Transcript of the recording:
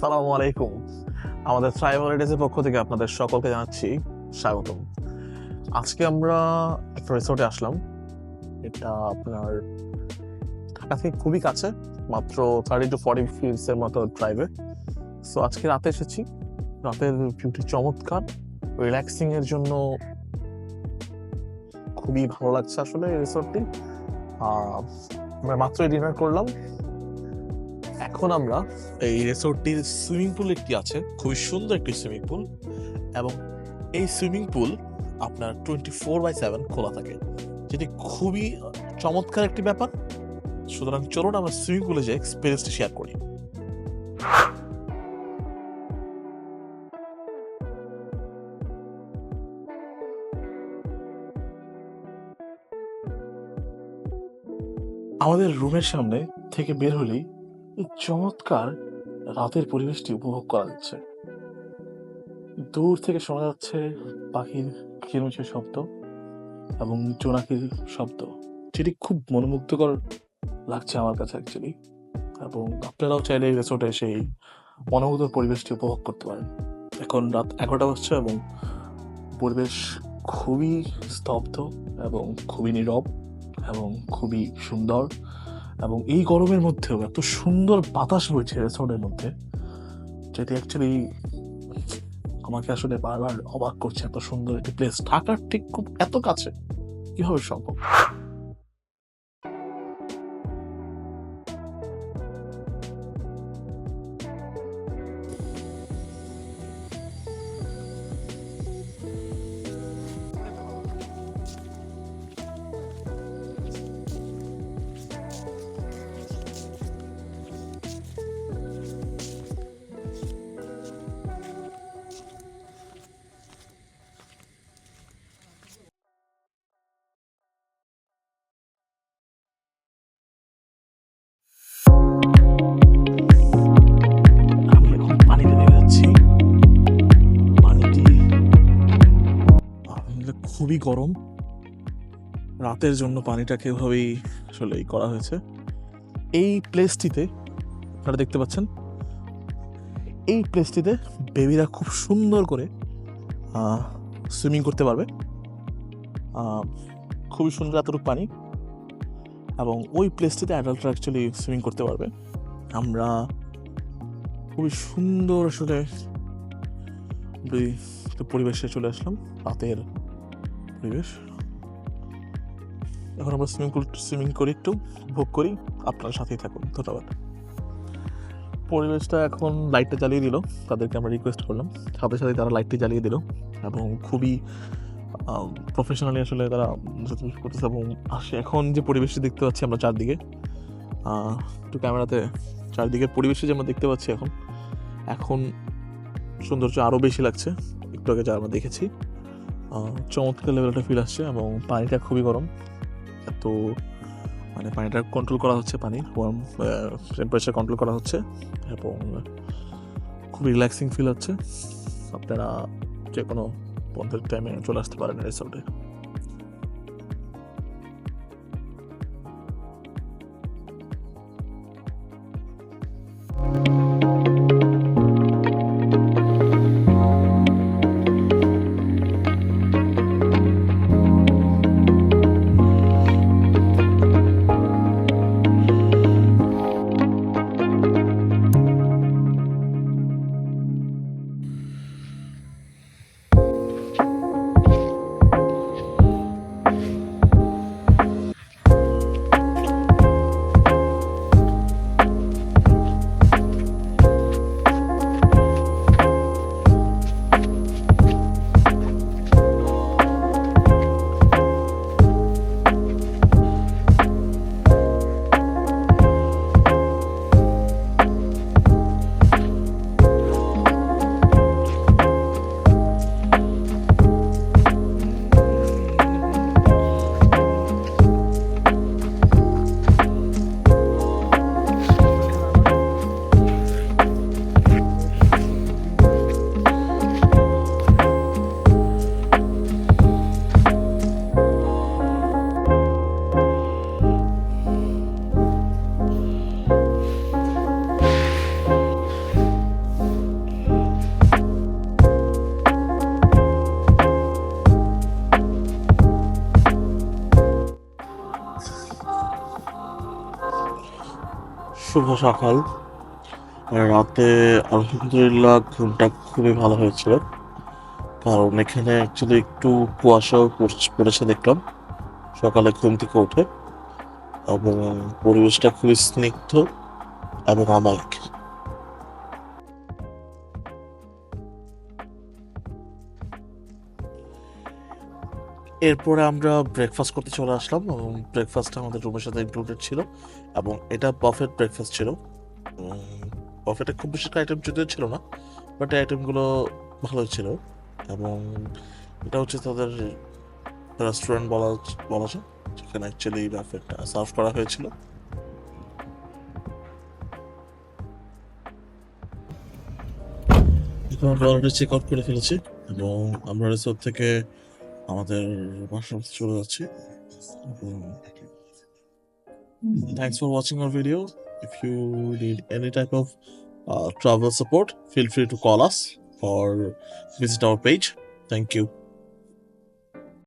আসসালামু আলাইকুম। আমাদের ট্রাইবাল এর পক্ষ থেকে আপনাদের সকলকে জানাচ্ছি স্বাগতম। আজকে আমরা একটা রিসোর্টে আসলাম। এটা আপনার ঢাকা থেকে খুবই কাছে, মাত্র থার্টি টু ফর্টি ফিটস এর মতো ড্রাইভে সো আজকে রাতে এসেছি। রাতের ভিউটি চমৎকার। রিল্যাক্সিং এর জন্য খুবই ভালো লাগছে আসলে রিসোর্টটি আমরা মাত্রই ডিনার করলাম। এখন আমরা এই রিসোর্টটির সুইমিং পুল একটি আছে, খুবই সুন্দর একটি সুইমিং পুল এবং এই সুইমিং পুল আপনার টোয়েন্টি ফোর বাই সেভেন খোলা থাকে, যেটি খুবই চমৎকার একটি ব্যাপার। সুতরাং চলুন আমরা সুইমিং পুলে যে এক্সপিরিয়েন্সটি শেয়ার করি। আমাদের রুমের সামনে থেকে বের হলেই চমৎকার রাতের পরিবেশটি উপভোগ করা যাচ্ছে। দূর থেকে শোনা যাচ্ছে পাখির কিরমিচের শব্দ এবং জোনাকির শব্দ। যেটি খুব মনোমুগ্ধকর লাগছে আমার কাছে অ্যাকচুয়ালি এবং আপনারাও চাইলে এই রিসোর্টে এসে এই মনোমুগ্ধর পরিবেশটি উপভোগ করতে পারেন। এখন রাত এগারোটা বাজছে এবং পরিবেশ খুবই স্তব্ধ এবং খুবই নীরব এবং খুবই সুন্দর। এবং এই গরমের মধ্যেও এত সুন্দর বাতাস বইছে রেসর্টের মধ্যে, যেটি অ্যাকচুয়ালি আমাকে আসলে বারবার অবাক করছে এত সুন্দর একটি প্লেস ঢাকার ঠিক খুব এত কাছে, কীভাবে সম্ভব? খুবই গরম। রাতের জন্য পানিটাকে এভাবেই আসলে করা হয়েছে। এই প্লেসটিতে আপনারা দেখতে পাচ্ছেন, এই প্লেসটিতে বেবিরা খুব সুন্দর করে সুইমিং করতে পারবে। খুবই সুন্দর এতটুকু পানি। এবং ওই প্লেসটিতে অ্যাডাল্টরা অ্যাকচুয়ালি সুইমিং করতে পারবে। আমরা খুবই সুন্দর আসলে পরিবেশে চলে আসলাম, রাতের পরিবেশ। এখন আমরা সুইমিং পুল সুইমিং করি একটু ভোগ করি। আপনার সাথেই থাকুন। ধন্যবাদ। পরিবেশটা এখন লাইটটা জ্বালিয়ে দিল। তাদেরকে আমরা রিকোয়েস্ট করলাম। সাথে সাথে তারা লাইটটি জ্বালিয়ে দিল এবং খুবই প্রফেশনালি আসলে তারা করতেছে এবং আসে। এখন যে পরিবেশটি দেখতে পাচ্ছি আমরা চারদিকে একটু ক্যামেরাতে চারদিকের পরিবেশে যে আমরা দেখতে পাচ্ছি এখন এখন সৌন্দর্য আরও বেশি লাগছে। একটু আগে যা আমরা দেখেছি। আহ, লেভেল একটা ফিল আসছে এবং পানিটা খুবই গরম। এত মানে পানিটা কন্ট্রোল করা হচ্ছে পানি ওয়ার্ম টেম্পারেচার কন্ট্রোল করা হচ্ছে এবং খুব রিল্যাক্সিং ফিল হচ্ছে। আপনারা যে কোনো বন্ধের টাইমে চলে আসতে পারেন রিসোর্টে শুভ সকাল। রাতে আলহামদুলিল্লাহ ঘুমটা খুবই ভালো হয়েছিল। কারণ এখানে অ্যাকচুয়ালি একটু কুয়াশাও পড়ছ- দেখলাম। সকালে ঘুম থেকে উঠে। এবং পরিবেশটা খুবই স্নিগ্ধ এবং অমায়িক এরপরে আমরা ব্রেকফাস্ট করতে চলে আসলাম এবং ব্রেকফাস্ট আমাদের রুমের সাথে ইনক্লুডেড ছিল এবং এটা বাফেট ব্রেকফাস্ট ছিল। বাফেটে খুব বেশি আইটেম যদিও ছিল না বাট আইটেমগুলো ভালোই ছিল এবং এটা হচ্ছে তাদের রেস্টুরেন্ট বলা বলা যায়, যেখানে অ্যাকচুয়ালি বাফেটটা সার্ভ করা হয়েছিল। আমরা অলরেডি চেক আউট করে ফেলেছি এবং আমরা রিসোর্ট থেকে আমাদের বাসার চলে যাচ্ছে। Thanks for watching R video if you need any type of travel support feel free to call us for visit our page thank you